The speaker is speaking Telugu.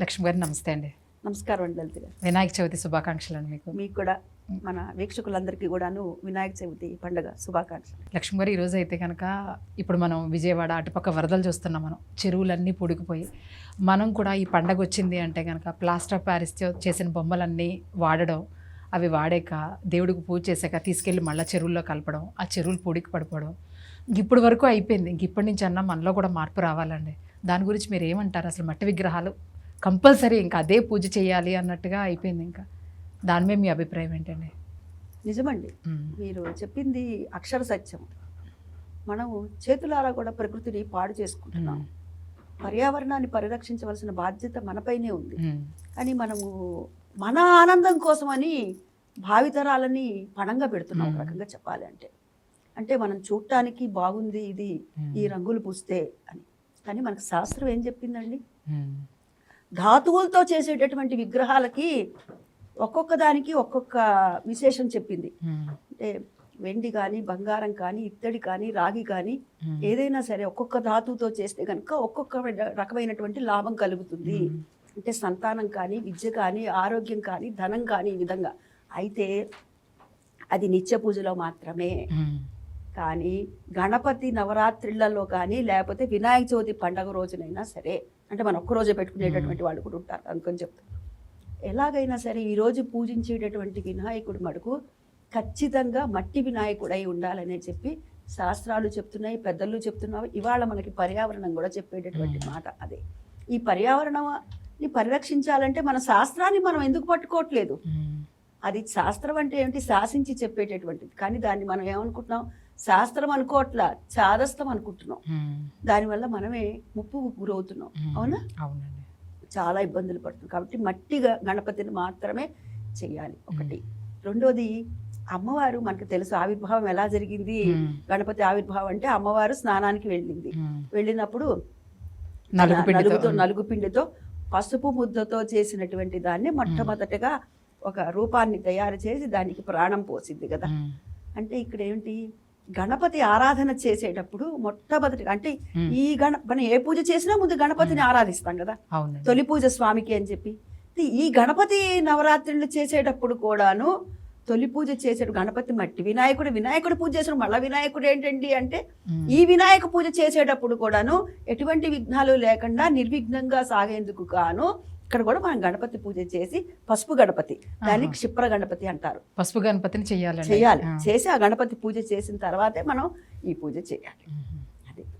లక్ష్మి గారు నమస్తే అండి. నమస్కారం అండి లలిత గారు. వినాయక చవితి శుభాకాంక్షలు అండి మీకు. మీకు కూడా మన వీక్షకులందరికీ కూడాను వినాయక చవితి పండుగ శుభాకాంక్షలు. లక్ష్మి గారు ఈరోజు అయితే కనుక ఇప్పుడు మనం విజయవాడ అటుపక్క వరదలు చూస్తున్నాం మనం. చెరువులన్నీ పొడిగిపోయి మనం కూడా ఈ పండగ వచ్చింది అంటే కనుక ప్లాస్టర్ ఆఫ్ ప్యారిస్ చేసిన బొమ్మలన్నీ వాడడం అవి వాడాక దేవుడికి పూజ చేశాక తీసుకెళ్ళి మళ్ళీ చెరువుల్లో కలపడం ఆ చెరువులు పొడికి పడిపోవడం. ఇంక ఇప్పటి వరకు అయిపోయింది. ఇంక ఇప్పటి నుంచి అన్నా మనలో కూడా మార్పు రావాలండి. దాని గురించి మీరు ఏమంటారు? అసలు మట్టి విగ్రహాలు కంపల్సరీ ఇంకా అదే పూజ చేయాలి అన్నట్టుగా అయిపోయింది ఇంకా దాని మీద మీ అభిప్రాయం ఏంటండి నిజమండి. మీరు చెప్పింది అక్షర సత్యం మనం చేతులారా కూడా ప్రకృతిని పాడు చేసుకుంటున్నాం. పర్యావరణాన్ని పరిరక్షించవలసిన బాధ్యత మనపైనే ఉంది. కానీ మనము మన ఆనందం కోసమని భావితరాలని పణంగా పెడుతున్నాం ఒక. రకంగా చెప్పాలి అంటే అంటే మనం చూడటానికి బాగుంది ఇది ఈ రంగులు పూస్తే అని కానీ మనకు శాస్త్రం ఏం చెప్పిందండి. ధాతువులతో చేసేటటువంటి విగ్రహాలకి ఒక్కొక్క దానికి ఒక్కొక్క విశేషం చెప్పింది. అంటే వెండి కానీ బంగారం కానీ ఇత్తడి కానీ రాగి కానీ. ఏదైనా సరే ఒక్కొక్క ధాతువుతో చేస్తే కనుక ఒక్కొక్క రకమైనటువంటి లాభం కలుగుతుంది. అంటే సంతానం కానీ విద్య కానీ ఆరోగ్యం కానీ ధనం కానీ ఈ విధంగా అయితే అది నిత్య పూజలో మాత్రమే. కానీ గణపతి నవరాత్రిళ్ళలో కానీ లేకపోతే వినాయక చవితి పండగ రోజునైనా సరే అంటే మనం ఒక్క రోజే పెట్టుకునేటటువంటి వాళ్ళు కూడా ఉంటారు అందుకని చెప్తాను ఎలాగైనా సరే ఈరోజు పూజించేటటువంటి వినాయకుడు మటుకు ఖచ్చితంగా మట్టి వినాయకుడై ఉండాలని చెప్పి శాస్త్రాలు చెప్తున్నాయి పెద్దలు చెప్తున్నావు ఇవాళ మనకి పర్యావరణం కూడా చెప్పేటటువంటి. మాట అదే. ఈ పర్యావరణాన్ని పరిరక్షించాలంటే మన శాస్త్రాన్ని మనం ఎందుకు పట్టుకోవట్లేదు. అది శాస్త్రం అంటే ఏమిటి? శాసించి చెప్పేటటువంటిది. కానీ దాన్ని మనం ఏమనుకుంటున్నాం? శాస్త్రం అనుకోవట్లా చాదస్తం అనుకుంటున్నాం. దానివల్ల మనమే ముప్పు గురవుతున్నాం. అవునా? అవునండి. చాలా ఇబ్బందులు పడుతున్నాం. కాబట్టి మట్టి గ- గణపతిని మాత్రమే చెయ్యాలి ఒకటి. రెండోది అమ్మవారు మనకు తెలుసు ఆవిర్భావం ఎలా జరిగింది. గణపతి ఆవిర్భావం అంటే అమ్మవారు స్నానానికి వెళ్ళింది. వెళ్ళినప్పుడు నలుగు పిండితో. నలుగుతో నలుగు పిండితో పసుపు ముద్దతో చేసినటువంటి దాన్ని మొట్టమొదటగా ఒక రూపాన్ని తయారు చేసి దానికి ప్రాణం పోసింది కదా. అంటే ఇక్కడ ఏమిటి? గణపతి ఆరాధన చేసేటప్పుడు మొట్టమొదటి అంటే. ఈ గణ మనం ఏ పూజ చేసినా ముందు గణపతిని ఆరాధిస్తాం కదా. తొలి పూజ స్వామికి అని చెప్పి. ఈ గణపతి నవరాత్రులు చేసేటప్పుడు కూడాను తొలి పూజ చేసే గణపతి మట్టి వినాయకుడు వినాయకుడు పూజ చేసిన మళ్ళా వినాయకుడు ఏంటండి అంటే. ఈ వినాయక పూజ చేసేటప్పుడు కూడాను ఎటువంటి విఘ్నాలు లేకుండా నిర్విఘ్నంగా సాగేందుకు గాను ఇక్కడ కూడా మనం గణపతి పూజ చేసి పసుపు గణపతి దాన్ని. క్షిప్ర గణపతి అంటారు పసుపు గణపతిని చేయాలి ఆ. చేసి ఆ గణపతి పూజ చేసిన తర్వాతే మనం ఈ పూజ చేయాలి.